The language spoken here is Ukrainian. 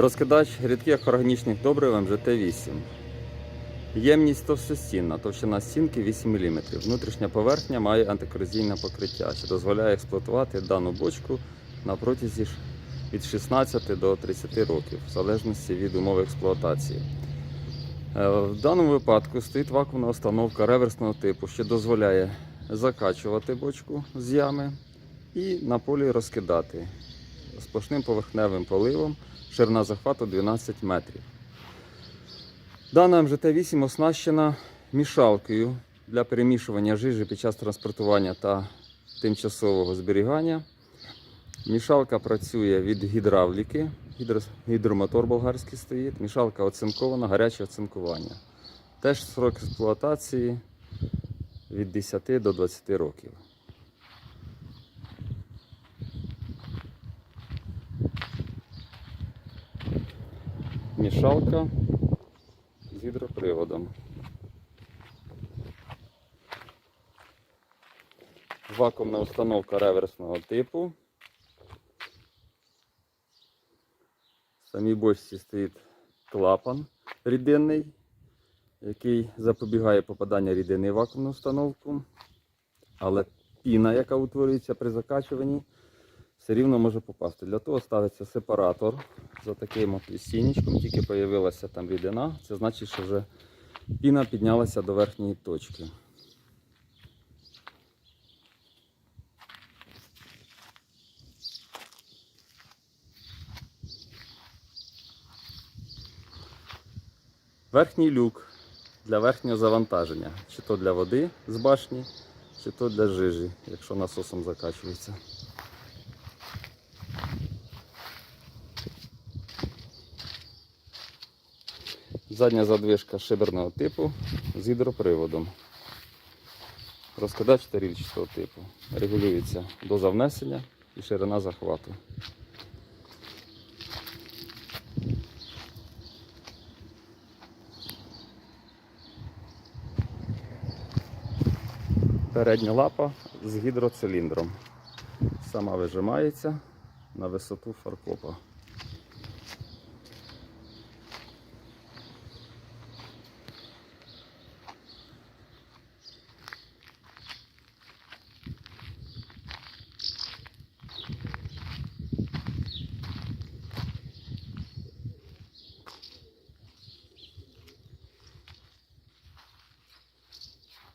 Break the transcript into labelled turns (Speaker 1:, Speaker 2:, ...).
Speaker 1: Розкидач рідких органічних добрив МЖТ-8. Ємність товстостінна, товщина стінки 8 мм. Внутрішня поверхня має антикорозійне покриття, що дозволяє експлуатувати дану бочку на протязі від 16 до 30 років, в залежності від умов експлуатації. Е, В даному випадку стоїть вакуумна установка реверсного типу, що дозволяє закачувати бочку з ями і на полі розкидати сплошним поверхневим поливом, ширина захвату 12 метрів. Дана МЖТ-8 оснащена мішалкою для перемішування жижі під час транспортування та тимчасового зберігання. Мішалка працює від гідравліки, гідро- гідромотор болгарський стоїть. Мішалка оцинкована, гаряче оцинкування. Теж срок експлуатації від 10 до 20 років. Мішалка з гідроприводом. Вакуумна установка реверсного типу. В самій бочці стоїть клапан рідинний, який запобігає попаданню рідини в вакуумну установку. Але піна, яка утворюється при закачуванні, все рівно може попасти. Для того ставиться сепаратор за таким от лістінечком, тільки з'явилася там рідина. Це значить, що вже піна піднялася до верхньої точки. Верхній люк для верхнього завантаження. Чи то для води з башні, чи то для жижі, якщо насосом закачується. Задня задвижка шиберного типу з гідроприводом. Розкидач тарільчатого типу. Регулюється доза внесення і ширина захвату. Передня лапа з гідроциліндром. Сама вижимається на висоту фаркопа.